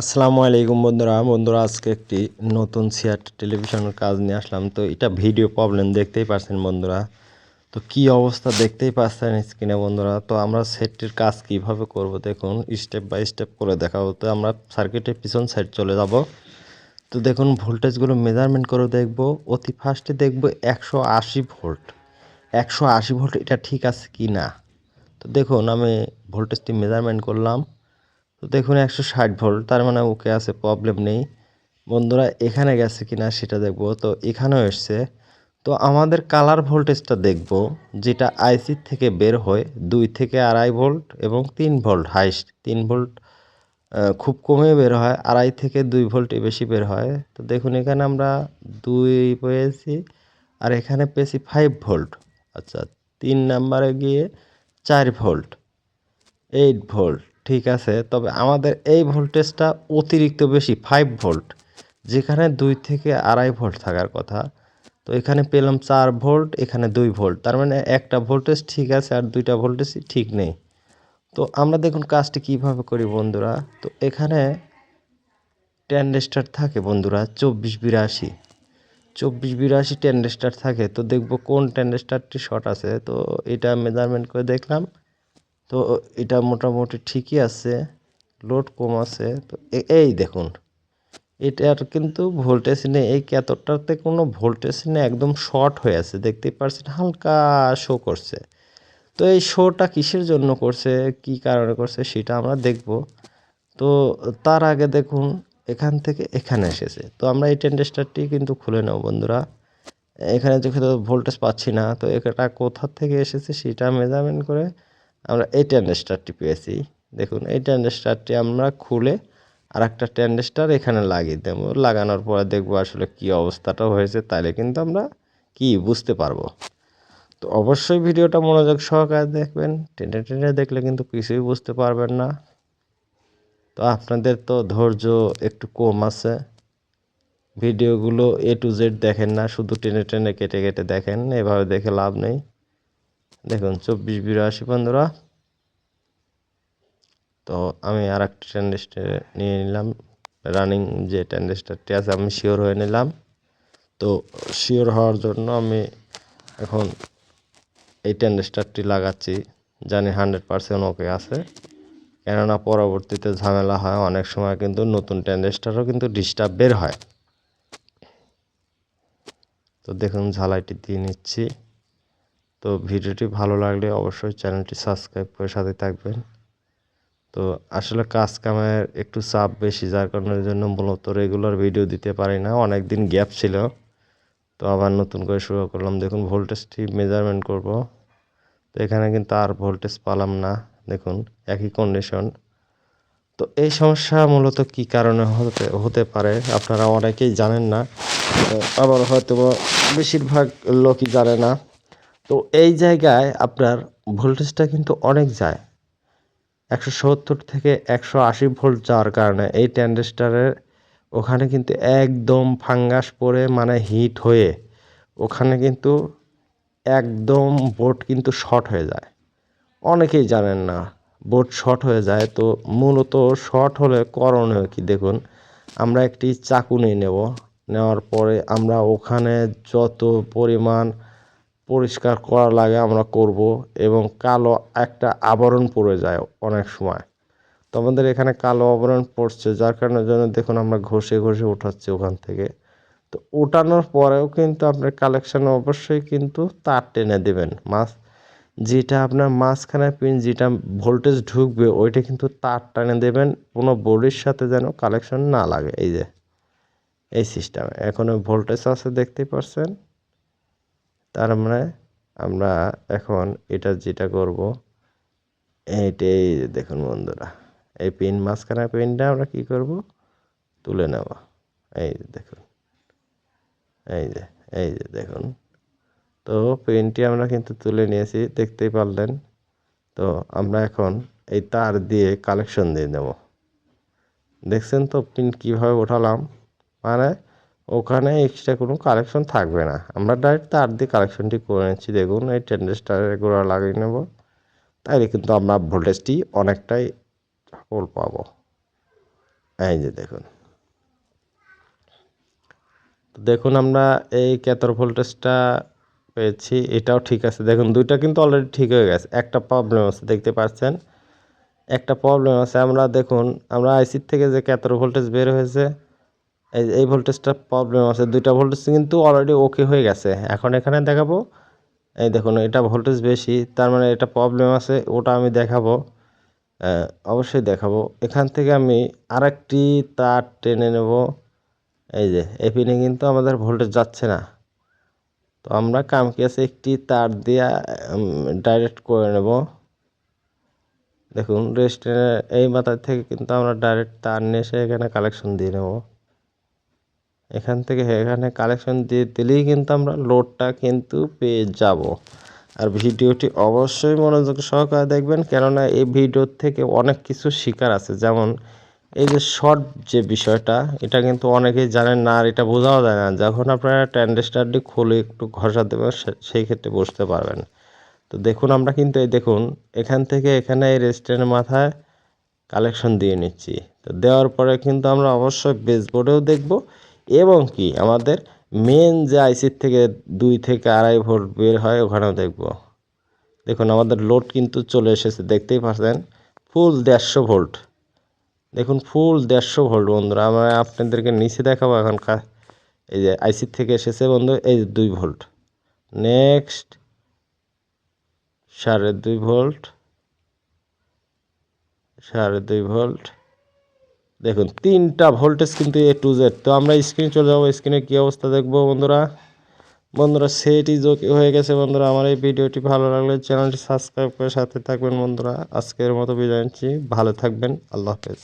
আসসালামু আলাইকুম বন্ধুরা। বন্ধুরা, আজকে একটি নতুন সিয়ার টেলিভিশনের কাজ নিয়ে আসলাম। তো এটা ভিডিও প্রবলেম, দেখতেই পাচ্ছেন বন্ধুরা। তো কি অবস্থা দেখতেই পাচ্ছেন স্ক্রিনে বন্ধুরা? তো আমরা সেটটির কাজ কীভাবে করব দেখুন, স্টেপ বাই স্টেপ করে দেখাবো। তো আমরা সার্কিটের পিছন সাইড চলে যাব। তো দেখুন, ভোল্টেজগুলো মেজারমেন্ট করে দেখব। অতি ফার্স্টে দেখব একশো আশি ভোল্ট। একশো আশি ভোল্ট এটা ঠিক আছে কি না তো দেখুন, আমি ভোল্টেজটি মেজারমেন্ট করলাম। তো দেখুন একশো ষাট ভোল্ট, তার মানে ওকে আছে প্রবলেম নেই। বন্ধুরা, এখানে গেছে কিনা সেটা দেখব। তো এখানেও এসছে। তো আমাদের কালার ভোল্টেজটা দেখব, যেটা আইসি থেকে বের হয় দুই থেকে আড়াই ভোল্ট এবং তিন ভোল্ট হাইস্ট তিন ভোল্ট খুব কমে বের হয়, আড়াই থেকে দুই ভোল্ট বেশি বের হয়। তো দেখুন এখানে আমরা দুই পেয়েছি আর এখানে পেয়েছি ফাইভ ভোল্ট। আচ্ছা তিন নাম্বারে গিয়ে চার ভোল্ট এইট ভোল্ট। ঠিক আছে, তবে আমাদের এই ভোল্টেজটা অতিরিক্ত বেশি ফাইভ ভোল্ট যেখানে দুই থেকে আড়াই ভোল্ট থাকার কথা। তো এখানে পেলাম চার ভোল্ট এখানে দুই ভোল্ট তার মানে একটা ভোল্টেজ ঠিক আছে আর দুইটা ভোল্টেজ ঠিক নেই। তো আমরা দেখুন কাজটি কীভাবে করি বন্ধুরা। তো এখানে টেন্ডেস্টার থাকে বন্ধুরা, চব্বিশ বিরাশি। চব্বিশ বিরাশি টেন্ডেস্টার থাকে, তো দেখব কোন টেন্ডেস্টারটি শর্ট আছে, তো এটা মেজারমেন্ট করে দেখলাম। তো এটা মোটামুটি ঠিকই আছে লোড কম আছে। তো এই দেখুন এটার কিন্তু ভোল্টেজ নেই। এই ক্যাথরটাতে কোনো ভোল্টেজ নেই, একদম শর্ট হয়ে আছে। দেখতেই পারছেন, হালকা শো করছে। তো এই শোটা কিসের জন্য করছে, কি কারণে করছে, সেটা আমরা দেখব। তো তার আগে দেখুন, এখান থেকে এখানে এসেছে। তো আমরা এই টেন্ডেস্টারটি কিন্তু খুলে নেব, বন্ধুরা। এখানে তো ভোল্টেজ পাচ্ছি না, তো এটা কোথা থেকে এসেছে সেটা মেজারমেন্ট করে আমরা এই ট্যান্ডেস্টারটি পেয়েছি। দেখুন, এই ট্যান্ডেস্টারটি আমরা খুলে আর একটা ট্যান্ডেস্টার এখানে লাগিয়ে দেবো। লাগানোর পরে দেখব আসলে কি অবস্থাটা হয়েছে তাহলে কিন্তু আমরা কি বুঝতে পারব। তো অবশ্যই ভিডিওটা মনোযোগ সহকারে দেখবেন। টেনে টেনে দেখলে কিন্তু কিছুই বুঝতে পারবেন না। তো আপনাদের তো ধৈর্য একটু কম আছে। ভিডিওগুলো এ টু জেড দেখেন না, শুধু টেনে টেনে কেটে কেটে দেখেন, এভাবে দেখে লাভ নেই। দেখুন, চব্বিশ বিরাশি বন্ধুরা তো আমি আর একটা ট্যান্ডেস্টার নিয়ে নিলাম। রানিং যে ট্যান্ডেস্টারটি আছে, আমি শিওর হয়ে নিলাম। তো শিওর হওয়ার জন্য আমি এখন এই ট্যান্ডেস্টারটি লাগাচ্ছি। জানি হান্ড্রেড পারসেন্ট ওকে আছে। কেননা পরবর্তীতে ঝামেলা হয়, অনেক সময় কিন্তু নতুন ট্যান্ডেস্টারও কিন্তু ডিস্টার্ব বের হয়। তো দেখুন, ঝালাইটি দিয়ে নিচ্ছি। তো ভিডিওটি ভালো লাগলে অবশ্যই চ্যানেলটি সাবস্ক্রাইব করে সাথে থাকবেন। তো আসলে কাজ কামের একটু চাপ বেশি, যার কারণের জন্য মূলত রেগুলার ভিডিও দিতে পারি না। অনেক দিন গ্যাপ ছিল, তো আবার নতুন করে শুরু করলাম। দেখুন ভোল্টেজটি মেজারমেন্ট করব। তো এখানে কিন্তু আর ভোল্টেজ পালাম না, দেখুন, একই কন্ডিশন তো এই সমস্যা মূলত কি কারণে হতে হতে পারে, আপনারা অনেকেই জানেন না। আবার হয়তো বেশিরভাগ লোকই জানে না। তো এই জায়গায় আপনার ভোল্টেজটা কিন্তু অনেক যায়। একশো সত্তর থেকে একশো আশি ভোল্ট যাওয়ার কারণে এই ট্যান্ডেস্টারের ওখানে কিন্তু একদম ফাঙ্গাস পড়ে মানে হিট হয়ে ওখানে কিন্তু একদম বোট কিন্তু শর্ট হয়ে যায়। অনেকেই জানেন না, বোট শর্ট হয়ে যায় তো মূলত শর্ট হলে করণীয় কি? দেখুন, আমরা একটি চাকু নিয়ে নেব। নেওয়ার পরে আমরা ওখানে যত পরিমাণ পরিষ্কার করা লাগে আমরা করব এবং কালো একটা আবরণ পড়ে যায় অনেক সময়। তো আমাদের এখানে কালো আবরণ পড়ছে, যার কারণে জন্য দেখুন আমরা ঘষে ঘষে উঠাচ্ছি ওখান থেকে। তো উঠানোর পরেও কিন্তু আপনার কালেকশান অবশ্যই কিন্তু তার টেনে দেবেন। মাছ যেটা আপনার মাঝখানে পিন যেটা ভোল্টেজ ঢুকবে, ওইটা কিন্তু তার টানে দেবেন। কোনো বোর্ডের সাথে যেন কালেকশন না লাগে। এই যে, এই সিস্টেমে এখন ভোল্টেজ আছে, দেখতেই পারছেন? তার মানে আমরা এখন এটা যেটা করব এইটাই দেখুন বন্ধুরা, এই পিন মাঝখানে পিনটা আমরা কি করব? তুলে নেব। এই যে দেখুন, এই যে এই যে দেখুন। তো পেনটি আমরা কিন্তু তুলে নিয়েছি, দেখতেই পারলেন। তো আমরা এখন এই তার দিয়ে কালেকশন দিয়ে নেব। দেখছেন তো পিন কীভাবে ওঠালাম? মানে ওখানে এক্সট্রা কোনো কালেকশন থাকবে না। আমরা ডাইরেক্ট তার দিয়ে কালেকশনটি করে নিচ্ছি। দেখুন, এই টেন্ডেস্টারের গোড়া লাগিয়ে নেব। তাইলে কিন্তু আমরা ভোল্টেজটি অনেকটাই সফল পাবো। এই যে দেখুন। দেখুন, আমরা এই ক্যাথর ভোল্টেজটা পেয়েছি। এটাও ঠিক আছে। দেখুন, দুইটা কিন্তু অলরেডি ঠিক হয়ে গেছে। একটা প্রবলেম আছে, দেখতে পাচ্ছেন? একটা প্রবলেম আছে। আমরা দেখুন, আমরা আইসির থেকে যে ক্যাথর ভোল্টেজ বের হয়েছে এই এই ভোল্টেজটা প্রবলেম আছে। দুইটা ভোল্টেজ কিন্তু অলরেডি ওকে হয়ে গেছে। এখন এখানে দেখাবো। এই দেখুন, এটা ভোল্টেজ বেশি, তার মানে এটা প্রবলেম আছে, ওটা আমি দেখাবো। অবশ্যই দেখাবো। এখান থেকে আমি আরেকটি তার টেনে নেব। এই যে, এই পিনে কিন্তু আমাদের ভোল্টেজ যাচ্ছে না। তো আমরা কামকেসে একটি তার দিয়ে ডাইরেক্ট করে নেব। দেখুন রেস্টের এই মাথা থেকে কিন্তু আমরা ডাইরেক্ট তার নিয়ে এসে এখানে কালেকশন দিয়ে নেব। এখান থেকে এখানে কালেকশন দিয়ে দিলেই কিন্তু আমরা লোডটা কিন্তু পেয়ে যাব। আর ভিডিওটি অবশ্যই মনোযোগ সহকারে দেখবেন, কেননা এই ভিডিওর থেকে অনেক কিছু শিকার আছে। যেমন এই যে শর্ট যে বিষয়টা, এটা কিন্তু অনেকেই জানেন না আর এটা বোঝাও যায় না। যখন আপনারা ট্যান্ডেস্টারটি খুলে একটু ঘষা দেবেন সেই ক্ষেত্রে বুঝতে পারবেন। তো দেখুন আমরা কিন্তু এই দেখুন, এখান থেকে এখানে এই রেস্টুরেন্টের মাথায় কালেকশন দিয়ে নিচ্ছি। তো দেওয়ার পরে কিন্তু আমরা অবশ্যই বেসবোর্ডেও দেখব। এবং কি আমাদের মেন যে আইসির থেকে দুই থেকে আড়াই ভোল্ট বের হয়, ওখানেও দেখব। দেখুন, আমাদের লোড কিন্তু চলে এসেছে, দেখতেই পাচ্ছেন ফুল দেড়শো ভোল্ট দেখুন ফুল দেড়শো ভোল্ট বন্ধুরা আমরা আপনাদেরকে নিচে দেখাবো এখন এই যে আইসির থেকে এসেছে বন্ধু, এই যে দুই ভোল্ট নেক্সট সাড়ে দুই ভোল্ট সাড়ে দুই ভোল্ট দেখুন, তিনটা ভোল্টেজ কিন্তু এ টু জেড তো আমরা স্ক্রিনে চলে যাব স্ক্রিনে কী অবস্থা দেখব বন্ধুরা? বন্ধুরা সেটি যোগ হয়ে গেছে বন্ধুরা। আমার এই ভিডিওটি ভালো লাগলে চ্যানেলটি সাবস্ক্রাইব করে সাথে থাকবেন বন্ধুরা। আজকের মতো বিদায় নিচ্ছি। ভালো থাকবেন। আল্লাহ হাফেজ।